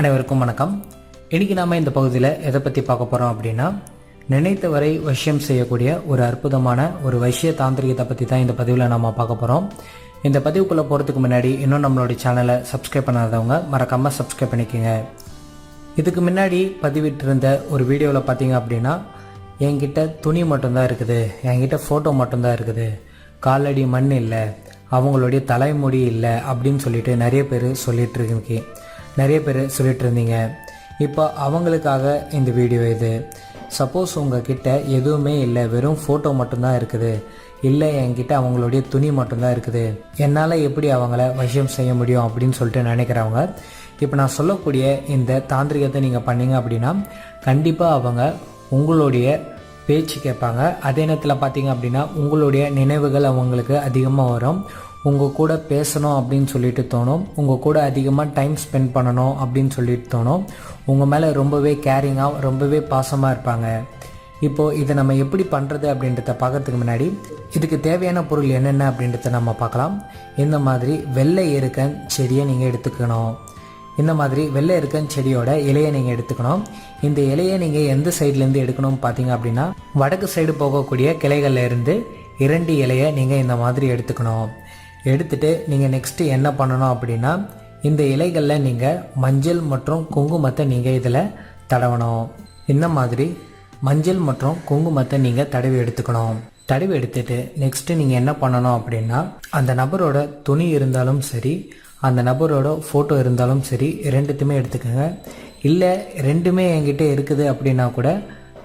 அனைவருக்கும் வணக்கம். இன்றைக்கி நாம் இந்த பகுதியில் எதை பற்றி பார்க்க போகிறோம் அப்படின்னா நினைத்தவரை வசியம் செய்யக்கூடிய ஒரு அற்புதமான ஒரு வைஷ்ய தாந்திரிகத்தை பற்றி தான் இந்த பதிவில் நம்ம பார்க்க போகிறோம் இந்த பதிவுக்குள்ளே போகிறதுக்கு முன்னாடி இன்னும் நம்மளுடைய சேனலை சப்ஸ்கிரைப் பண்ணாதவங்க மறக்காமல் சப்ஸ்கிரைப் பண்ணிக்கோங்க. இதுக்கு முன்னாடி பதிவிட்டிருந்த ஒரு வீடியோவில் பார்த்தீங்க அப்படின்னா என்கிட்ட துணி மட்டும்தான் இருக்குது. என்கிட்ட ஃபோட்டோ மட்டும்தான் இருக்குது. காலடி மண் இல்லை. அவங்களுடைய தலைமுடி இல்லை அப்படின்னு சொல்லிட்டு நிறைய பேர் சொல்லிட்டு இருக்கேன் நிறைய பேர் சொல்லிட்டு இருந்தீங்க இப்போ அவங்களுக்காக இந்த வீடியோ இது. சப்போஸ் உங்ககிட்ட எதுவுமே இல்லை வெறும் ஃபோட்டோ மட்டும்தான் இருக்குது. இல்லை என்கிட்ட அவங்களுடைய துணி மட்டும்தான் இருக்குது. என்னால் எப்படி அவங்கள வசியம் செய்ய முடியும் அப்படின்னு சொல்லிட்டு நினைக்கிறவங்க இப்போ நான் சொல்லக்கூடிய இந்த தாந்திரிகத்தை நீங்கள் பண்ணீங்க அப்படின்னா கண்டிப்பாக அவங்க உங்களுடைய பேச்சு கேட்பாங்க. அதே நேரத்தில் பார்த்தீங்க அப்படின்னா உங்களுடைய நினைவுகள் அவங்களுக்கு அதிகமாக வரும். உங்கள் கூட பேசணும் அப்படின்னு சொல்லிட்டு தோணும். உங்கள் கூட அதிகமாக டைம் ஸ்பெண்ட் பண்ணணும் அப்படின்னு சொல்லிட்டு தோணும். உங்கள் மேலே ரொம்பவே கேரிங்காக ரொம்பவே பாசமாக இருப்பாங்க. இப்போது இதை நம்ம எப்படி பண்ணுறது அப்படின்றத பார்க்கறதுக்கு முன்னாடி இதுக்கு தேவையான பொருள் என்னென்ன அப்படின்றத நம்ம பார்க்கலாம் இந்த மாதிரி வெள்ளை எருக்கன் செடியை நீங்கள் எடுத்துக்கணும். இந்த மாதிரி வெள்ளை இருக்கன் செடியோட இலையை நீங்கள் எடுத்துக்கணும். இந்த இலையை நீங்கள் எந்த சைட்லேருந்து எடுக்கணும்னு பார்த்தீங்க அப்படின்னா வடக்கு சைடு போகக்கூடிய கிளைகளில் இருந்து இரண்டு இலையை நீங்கள் இந்த மாதிரி எடுத்துக்கணும். எடுத்துட்டு நீங்கள் நெக்ஸ்ட்டு என்ன பண்ணணும் அப்படின்னா இந்த இலைகளில் நீங்கள் மஞ்சள் மற்றும் குங்குமத்தை நீங்கள் இதில் தடவணும். இந்த மாதிரி மஞ்சள் மற்றும் குங்குமத்தை நீங்கள் தடவி எடுத்துக்கணும். தடவி எடுத்துட்டு நெக்ஸ்ட்டு நீங்கள் என்ன பண்ணணும் அப்படின்னா அந்த நபரோட துணி இருந்தாலும் சரி அந்த நபரோட ஃபோட்டோ இருந்தாலும் சரி ரெண்டுத்தையுமே எடுத்துக்கோங்க. இல்லை ரெண்டுமே என்கிட்ட இருக்குது அப்படின்னா கூட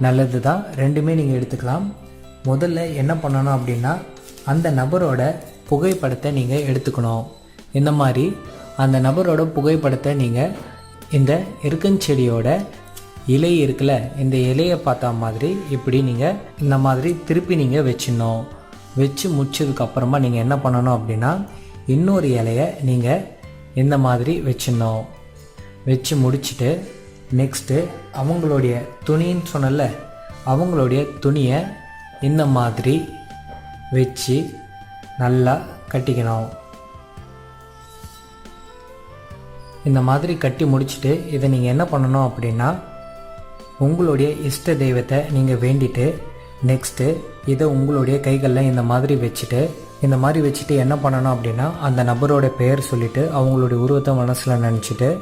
நல்லது தான் ரெண்டுமே நீங்கள் எடுத்துக்கலாம். முதல்ல என்ன பண்ணணும் அப்படின்னா அந்த நபரோட புகைப்படத்தை நீங்கள் எடுத்துக்கணும். இந்த மாதிரி அந்த நபரோட புகைப்படத்தை நீங்கள் இந்த எருக்கஞ்செடியோட இலை இருக்குல்ல இந்த இலையை பார்த்தா மாதிரி இப்படி நீங்கள் இந்த மாதிரி திருப்பி நீங்கள் வச்சிடணும். வச்சு முடிச்சதுக்கப்புறமா நீங்கள் என்ன பண்ணணும் அப்படின்னா இன்னொரு இலையை நீங்கள் இந்த மாதிரி வச்சிடணும். வச்சு முடிச்சுட்டு நெக்ஸ்ட்டு அவங்களுடைய துணின்னு சொன்னல அவங்களுடைய துணியை இந்த மாதிரி வச்சு நல்லா கட்டிக்கணும். இந்த மாதிரி கட்டி முடிச்சுட்டு இதை நீங்கள் என்ன பண்ணணும் அப்படின்னா உங்களுடைய இஷ்ட தெய்வத்தை நீங்கள் வேண்டிட்டு நெக்ஸ்ட்டு இதை உங்களுடைய கைகளில் இந்த மாதிரி வச்சுட்டு இந்த மாதிரி வச்சுட்டு என்ன பண்ணணும் அப்படின்னா அந்த நபரோட பெயர் சொல்லிவிட்டு அவங்களுடைய உருவத்தை மனசில் நினச்சிட்டு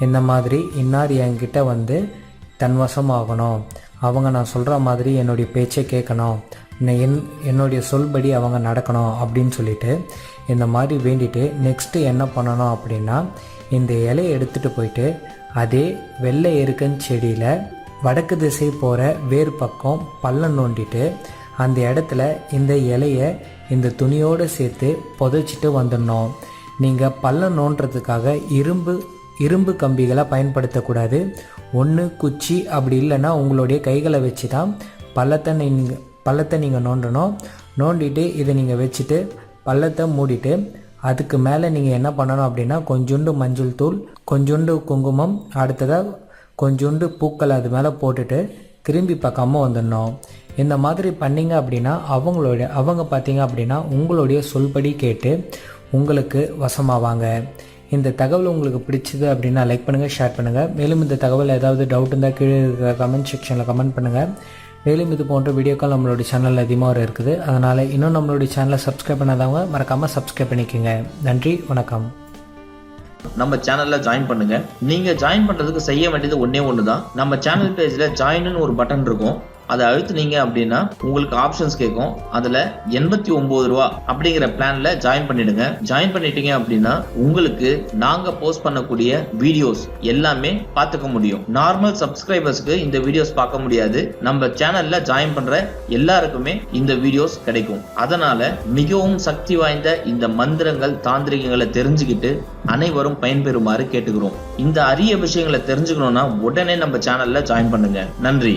இந்த மாதிரி இன்னார் என்கிட்ட வந்து தன்வசம் ஆகணும் அவங்க நான் சொல்கிற மாதிரி என்னுடைய பேச்சை கேட்கணும். என் என்னுடைய சொல்படி அவங்க நடக்கணும் அப்படின்னு சொல்லிட்டு இந்த மாதிரி வேண்டிட்டு நெக்ஸ்ட்டு என்ன பண்ணணும் அப்படின்னா இந்த இலையை எடுத்துகிட்டு போயிட்டு அதே வெள்ளை எருக்கன் செடியில் வடக்கு திசை போகிற வேறு பக்கம் பள்ளம் நோண்டிட்டு அந்த இடத்துல இந்த இலையை இந்த துணியோடு சேர்த்து புதைச்சிட்டு வந்துடணும். நீங்கள் பள்ளம் நோண்டுறதுக்காக இரும்பு இரும்பு கம்பிகளை பயன்படுத்தக்கூடாது. ஒன்று குச்சி அப்படி இல்லைன்னா உங்களுடைய கைகளை வச்சு தான் பள்ளத்தை நீங்கள் பள்ளத்தை நீங்கள் நோண்டணும். நோண்டிட்டு இதை நீங்கள் வச்சுட்டு பள்ளத்தை மூடிட்டு அதுக்கு மேலே நீங்கள் என்ன பண்ணணும் அப்படின்னா கொஞ்சோண்டு மஞ்சள் தூள் கொஞ்சோண்டு குங்குமம் அடுத்ததாக கொஞ்சோண்டு பூக்கள் அது மேலே போட்டுட்டு திரும்பி பார்க்காம வந்துடணும். இந்த மாதிரி பண்ணிங்க அப்படின்னா அவங்களுடைய அவங்க பார்த்தீங்க அப்படின்னா உங்களுடைய சொல்படி கேட்டு உங்களுக்கு வசமாவாங்க. இந்த தகவல் உங்களுக்கு பிடிச்சது அப்படின்னா லைக் பண்ணுங்கள் ஷேர் பண்ணுங்கள் மேலும் இந்த தகவல் ஏதாவது டவுட் இருந்தால் கீழே இருக்கிற கமெண்ட் செக்ஷனில் கமெண்ட் பண்ணுங்கள் மேலும் இது போன்ற வீடியோக்கள் நம்மளுடைய சேனலில் அதிகமாக வர இருக்குது. அதனால் இன்னும் நம்மளுடைய சேனலை சப்ஸ்கிரைப் பண்ணாதவங்க மறக்காமல் சப்ஸ்கிரைப் பண்ணிக்கோங்க. நன்றி வணக்கம். நம்ம சேனல்ல ஜாயின் பண்ணுங்க. நீங்க ஜாயின் பண்றதுக்கு செய்ய வேண்டியது ஒண்ணே ஒண்ணுதான். நம்ம சேனல் பேஜ்ல ஜாயின்னு ஒரு பட்டன் இருக்கும். அதை அழுத்துனீங்க அப்படின்னா உங்களுக்கு ஆப்ஷன்ஸ் கேட்கும். அதுல எண்பத்தி ஒன்பது ரூபா அப்படிங்கிற பிளான்ல ஜாயின் பண்ணிடுங்க. ஜாயின் பண்ணிட்டீங்க அப்படின்னா உங்களுக்கு நாங்க போஸ்ட் பண்ணக்கூடிய வீடியோஸ் எல்லாமே பார்த்துக்க முடியும். நார்மல் சப்ஸ்கிரைபர்ஸ்க்கு இந்த வீடியோஸ் பார்க்க முடியாது. நம்ம சேனல்ல ஜாயின் பண்ற எல்லாருக்குமே இந்த வீடியோஸ் கிடைக்கும். அதனால மிகவும் சக்தி வாய்ந்த இந்த மந்திரங்கள் தாந்திரிகங்களை தெரிஞ்சுக்கிட்டு அனைவரும் பயன்பெறுமாறு கேட்டுக்கிறோம். இந்த அரிய விஷயங்களை தெரிஞ்சுக்கணும்னா உடனே நம்ம சேனல்ல ஜாயின் பண்ணுங்க. நன்றி.